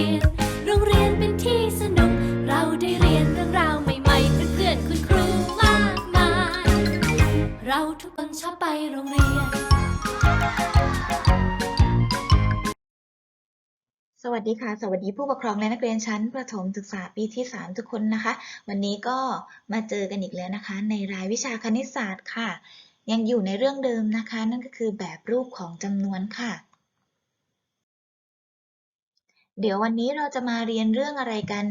รียน โรงเรียนเป็นที่สนุก เราได้เรียนเรื่องราวใหม่ๆเพื่อนๆคุณครูมากมาย เราทุกคนชอบไปโรงเรียน สวัสดีค่ะ สวัสดีผู้ปกครองและนักเรียนชั้น ประถมศึกษาปีที่ 3 ทุกคนนะคะ วันนี้ก็มาเจอกันอีกแล้วนะคะ ในรายวิชาคณิตศาสตร์ค่ะ ยังอยู่ในเรื่องเดิมนะคะ นั่นก็คือแบบรูปของจำนวนค่ะ เดี๋ยววันนี้เราจะมาเรียนเรื่องอะไรกัน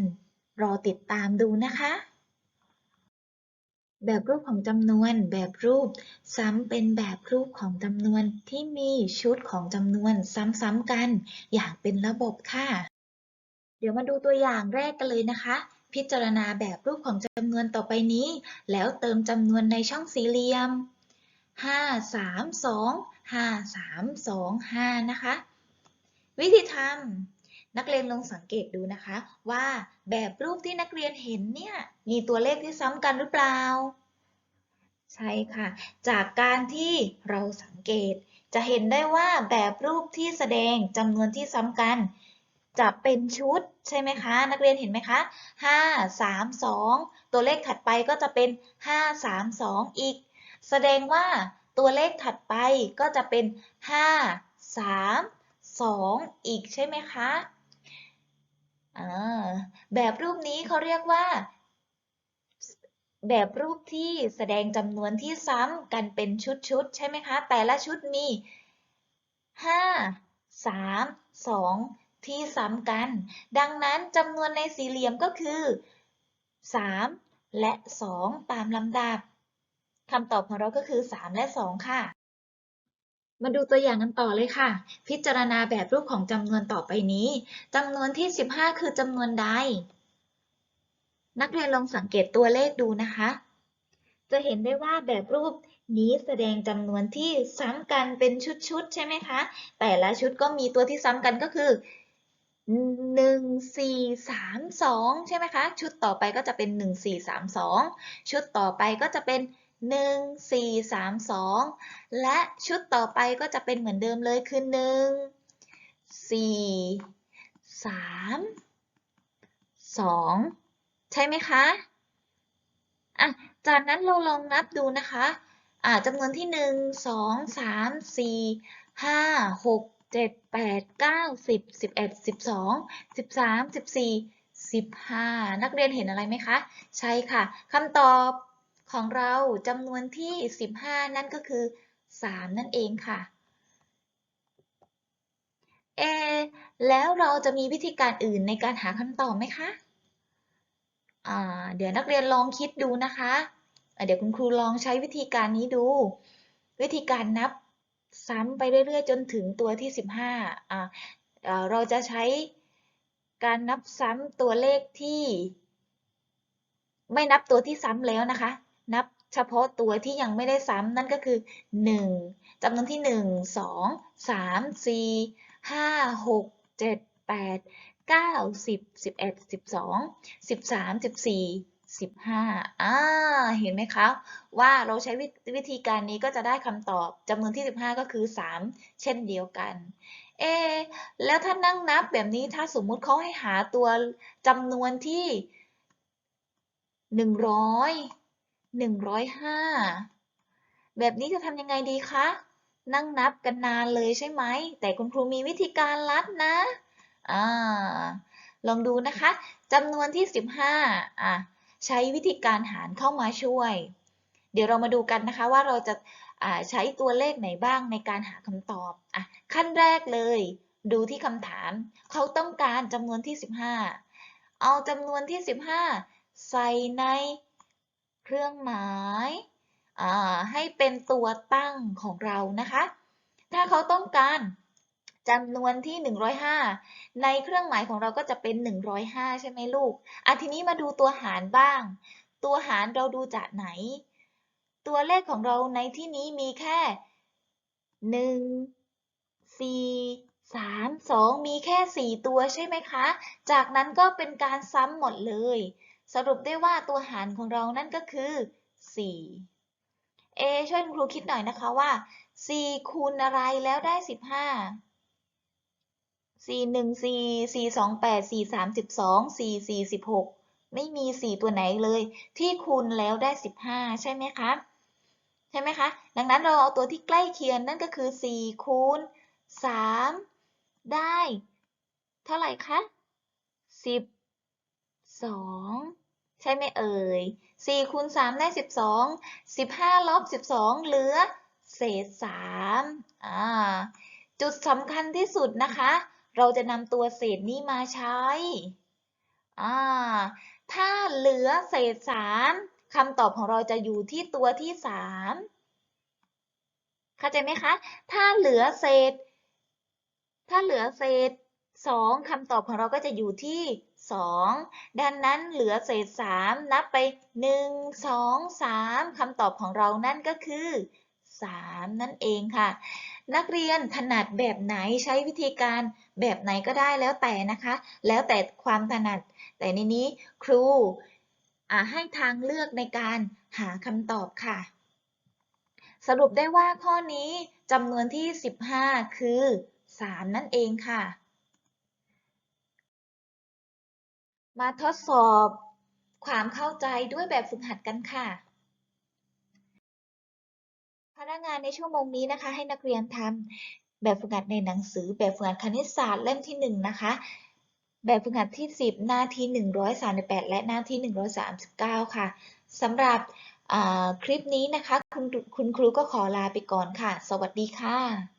รอติดตามดูนะคะ แบบรูปของจำนวน แบบรูป ซ้ำเป็นแบบรูปของจำนวนที่มีชุดของจำนวนซ้ำๆกัน อย่างเป็นระบบค่ะ เดี๋ยวมาดูตัวอย่างแรกกันเลยนะคะ พิจารณาแบบรูปของจำนวนต่อไปนี้ แล้วเติมจำนวนในช่องสี่เหลี่ยม 5 3 2 5 3 2 5 นะคะ วิธีทำ นักเรียนลองสังเกตดูนะคะ ว่าแบบรูปที่นักเรียนเห็นเนี่ยมีตัวเลขที่ซ้ำกันหรือเปล่า ใช่ค่ะ จากการที่เราสังเกต จะเห็นได้ว่าแบบรูปที่แสดงจำนวนที่ซ้ำกัน จะเป็นชุดใช่ไหมคะ นักเรียนเห็นไหมคะ5 3 2 ตัวเลขถัดไปก็จะเป็น 5 3 2 อีก แสดงว่าตัวเลขถัดไปก็จะเป็น 5 3 2 อีกใช่ไหมคะ แบบรูปนี้เขาเรียกว่า แบบรูปที่แสดงจำนวนที่ซ้ำกันเป็นชุดๆ ใช่ไหมคะ แต่ละชุดมี 5 3 2 ที่ซ้ำกัน ดังนั้นจำนวนในสี่เหลี่ยมก็คือ 3 และ 2 ตามลำดับคำตอบของเราก็คือ 3 และ 2 ค่ะ มาดูตัวอย่างกันต่อเลยค่ะ พิจารณาแบบรูปของจำนวนต่อไปนี้จำนวนที่ 15 คือจำนวนใด นักเรียนลองสังเกตตัวเลขดูนะคะ จะเห็นได้ว่าแบบรูปนี้แสดงจำนวนที่ซ้ำกันเป็นชุดๆ ใช่ไหมคะ แต่ละชุดก็มีตัวที่ซ้ำกันก็คือ 1 4 3 2 ใช่ไหมคะ ชุดต่อไปก็จะเป็น 1 4 3 2 ชุดต่อไปก็จะเป็น1 4 3 2 และชุดต่อไปก็จะเป็นเหมือนเดิมเลยคือ 1 4 3 2 ใช่ไหมคะอะจากนั้นเราลองนับดูนะคะอ่าจำนวนที่ 1 2 3 4 5 6 7 8 9 10 11 12 13 14 15 นักเรียนเห็นอะไรไหมคะ ใช่ค่ะคำตอบ ของเราจำนวนที่ 15 นั่นก็คือ 3 นั่นเองค่ะ เอ แล้วเราจะมีวิธีการอื่นในการหาคำตอบไหมคะเดี๋ยวนักเรียนลองคิดดูนะคะะเดี๋ยวคุณครูลองใช้วิธีการนี้ดู วิธีการนับซ้ำไปเรื่อยๆ จนถึงตัวที่ 15อ่าเราจะใช้การนับซ้ำตัวเลขที่ ไม่นับตัวที่ซ้ำแล้วนะคะ นับเฉพาะตัวที่ยังไม่ได้ซ้ำนั่นก็คือ 1จำนวนที่ 1 2 3 4 5 6 7 8 9 10 11 12 13 14 15อ่า เห็นไหมคะ ว่าเราใช้วิวธีการนี้ก็จะได้คำตอบจำนวนที่ 15 ก็คือ 3 เช่นเดียวกัน เอะแล้วถ้านั่งนับแบบนี้ถ้าสมมุติเขาให้หาตัวจำนวนที่ 100 105แบบนี้จะทำยังไงดีคะ นั่งนับกันนานเลยใช่ไหม แต่คุณครูมีวิธีการลัดนะอ่าลองดูนะคะจำนวนที่ 15อะใช้วิธีการหารเข้ามาช่วย เดี๋ยวเรามาดูกันนะคะว่าเราจะใช้ตัวเลขไหนบ้างในการหาคำตอบอะขั้นแรกเลย ดูที่คำถาม เขาต้องการจำนวนที่ 15 เอาจำนวนที่ 15 ใส่ใน เครื่องหมายให้เป็นตัวตั้งของเรานะคะ ถ้าเขาต้องการจำนวนที่ 105 ในเครื่องหมายของเราก็จะเป็น 105 ใช่ไหมลูกอะทีนี้มาดูตัวหารบ้าง ตัวหารเราดูจากไหน ตัวเลขของเราในที่นี้มีแค่ 1 4 3 2 มีแค่ 4 ตัวใช่ไหมคะ จากนั้นก็เป็นการซ้ำหมดเลย สรุปได้ว่าตัวหารของเรานั่นก็คือ 4 เอ ช่วยคุณครูคิดหน่อยนะคะว่า 4 คูณอะไรแล้วได้ 15สี่หนึ่งสี่สี่สองแปดสี่สามสิบสองสี่สี่สิบหกไม่มีสี่ตัวไหนเลย ที่คูณแล้วได้สิบห้าใช่ไหมคะใช่ไหมคะ ดังนั้นเราเอาตัวที่ใกล้เคียงนั่นก็คือสี่คูณสามได้ เท่าไหร่คะสิ บสองใช่ไหมเอ่ยสี่คูณสามได้สิบสองสิบห้าลบสิบสองเหลือเศษสามอ่าจุดสำคัญที่สุดนะคะ เราจะนำตัวเศษนี้มาใช้อ่าถ้าเหลือเศษสามคำตอบของเราจะอยู่ที่ตัวที่สามเข้าใจไหมคะ ถ้าเหลือเศษ ถ้าเหลือเศษ สองคำตอบของเราก็จะอยู่ที่สองดังนั้นเหลือเศษสามนับไปหนึ่งสองสามคำตอบของเรานั่นก็คือสามนั่นเองค่ะ นักเรียนถนัดแบบไหนใช้วิธีการแบบไหนก็ได้แล้วแต่นะคะ แล้วแต่ความถนัด แต่ในนี้ครูให้ทางเลือกในการหาคำตอบค่ะ สรุปได้ว่าข้อนี้จำนวนที่ 15 คือ 3 นั่นเองค่ะ มาทดสอบความเข้าใจด้วยแบบฝึกหัดกันค่ะ พนักงานในชั่วโมงนี้นะคะ ให้นักเรียนทำแบบฝึกหัดในหนังสือ แบบฝึกหัดคณิตศาสตร์เล่มที่ 1 นะคะ แบบฝึกหัดที่ 10 หน้าที่ 138 และหน้าที่ 139 ค่ะสำหรับคลิปนี้นะคะ คุณคุณครูก็ขอลาไปก่อนค่ะ สวัสดีค่ะ